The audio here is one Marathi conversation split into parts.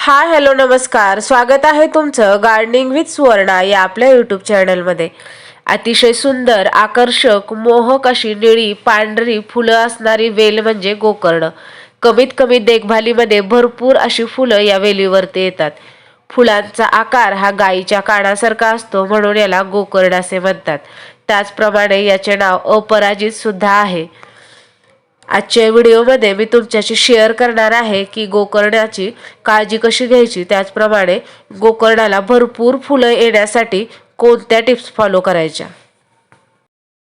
हाय हॅलो नमस्कार. स्वागत आहे तुमचं गार्डनिंग विथ सुवर्णा या आपल्या यूट्यूब चॅनलमध्ये अतिशय सुंदर आकर्षक मोहक अशी निळी पांढरी फुलं असणारी वेल म्हणजे गोकर्ण. कमीत कमी देखभालीमध्ये भरपूर अशी फुलं या वेलीवरती येतात. फुलांचा आकार हा गायीच्या कानासारखा असतो म्हणून याला गोकर्ण असे म्हणतात. त्याचप्रमाणे याचे नाव अपराजित सुद्धा आहे. आजच्या व्हिडिओमध्ये मी तुमच्याशी शेअर करणार आहे की गोकर्णाची काळजी कशी घ्यायची? त्याचप्रमाणे गोकर्णाला भरपूर फुलं येण्यासाठी कोणत्या टिप्स फॉलो करायच्या?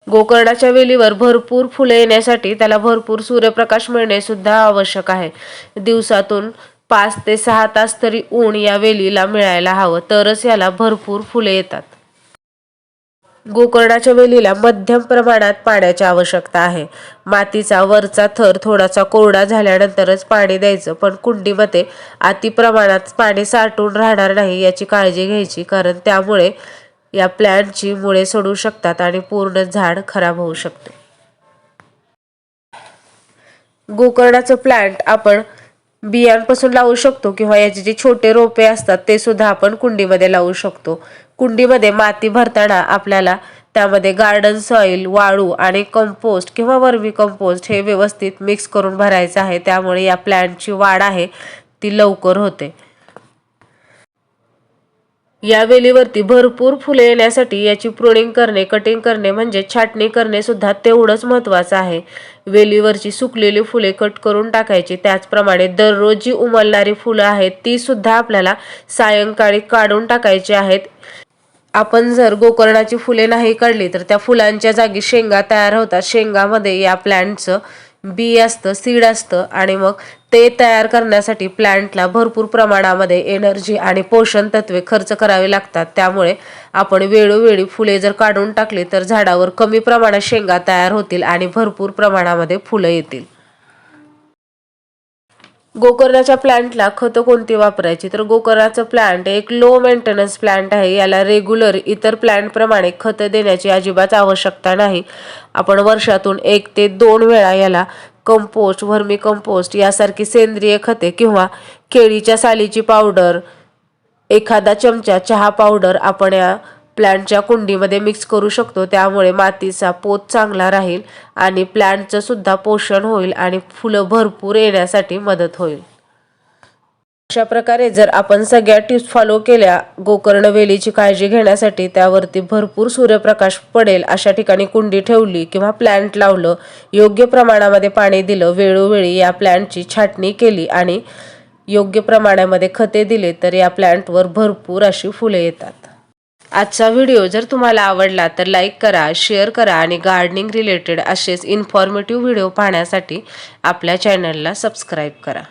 गोकर्णाच्या वेलीवर भरपूर फुलं येण्यासाठी त्याला भरपूर सूर्यप्रकाश मिळणे सुद्धा आवश्यक आहे. दिवसातून पाच ते सहा तास तरी ऊन या वेलीला मिळायला हवं तरच याला भरपूर फुले येतात. गोकर्णाच्या वेलीला मध्यम प्रमाणात पाण्याची आवश्यकता आहे. मातीचा वरचा थर थोडासा कोरडा झाल्यानंतरच पाणी द्यायचं पण कुंडीमध्ये अति प्रमाणात पाणी साठून राहणार नाही याची काळजी घ्यायची कारण त्यामुळे या प्लॅनची मुळे सोडू शकतात आणि पूर्ण झाड खराब होऊ शकते. गोकर्णाचं प्लांट आपण बियांपासून लावू शकतो किंवा याचे जे छोटे रोपे असतात ते सुद्धा आपण कुंडीमध्ये लावू शकतो. कुंडीमध्ये माती भरताना आपल्याला त्यामध्ये गार्डन सॉईल वाळू आणि कंपोस्ट किंवा वर्मी कंपोस्ट हे व्यवस्थित मिक्स करून भरायचं आहे. त्यामुळे या प्लॅन्टची वाढ आहे ती लवकर होते. या वेलीवरती भरपूर फुले येण्यासाठी याची प्रुनिंग करणे कटिंग करणे म्हणजे छाटणी करणे सुद्धा तेवढंच महत्त्वाचं आहे. वेलीवरची सुकलेली फुले कट करून टाकायची. त्याचप्रमाणे दररोज जी उमलणारी फुलं आहेत ती सुद्धा आपल्याला सायंकाळी काढून टाकायची आहेत. आपण जर गोकर्णाची फुले नाही काढली तर त्या फुलांच्या जागी शेंगा तयार होतात. शेंगामध्ये या प्लॅन्टचं बी असतं सीड असतं आणि मग ते तयार करण्यासाठी प्लॅन्टला भरपूर प्रमाणामध्ये एनर्जी आणि पोषण तत्वे खर्च करावे लागतात. त्यामुळे आपण वेळोवेळी फुले जर काढून टाकली तर झाडावर कमी प्रमाणात शेंगा तयार होतील आणि भरपूर प्रमाणामध्ये फुलं येतील. गोकर्णाच्या प्लांटला खतं कोणती वापरायची? तर गोकर्णाचं प्लांट एक लो मेंटेनन्स प्लांट आहे. याला रेग्युलर इतर प्लांटप्रमाणे खतं देण्याची अजिबात आवश्यकता नाही. आपण वर्षातून एक ते दोन वेळा याला कंपोस्ट व्हर्मी कंपोस्ट यासारखी सेंद्रिय खते किंवा केळीच्या सालीची पावडर एखादा चमचा चहा पावडर आपण या प्लॅन्टच्या कुंडीमध्ये मिक्स करू शकतो. त्यामुळे मातीचा पोत चांगला राहील आणि प्लॅन्टचं सुद्धा पोषण होईल आणि फुलं भरपूर येण्यासाठी मदत होईल. अशा प्रकारे जर आपण सगळ्या टिप्स फॉलो केल्या गोकर्ण वेलीची काळजी घेण्यासाठी त्यावरती भरपूर सूर्यप्रकाश पडेल अशा ठिकाणी कुंडी ठेवली किंवा प्लॅन्ट लावलं योग्य प्रमाणामध्ये पाणी दिलं वेळोवेळी या प्लॅन्टची छाटणी केली आणि योग्य प्रमाणामध्ये खते दिले तर या प्लॅन्टवर भरपूर अशी फुले येतात. आजचा व्हिडिओ जर तुम्हाला आवडला तर लाईक करा शेअर करा आणि गार्डनिंग रिलेटेड असेच इन्फॉर्मेटिव्ह व्हिडिओ पाहण्यासाठी आपल्या चॅनलला सबस्क्राईब करा.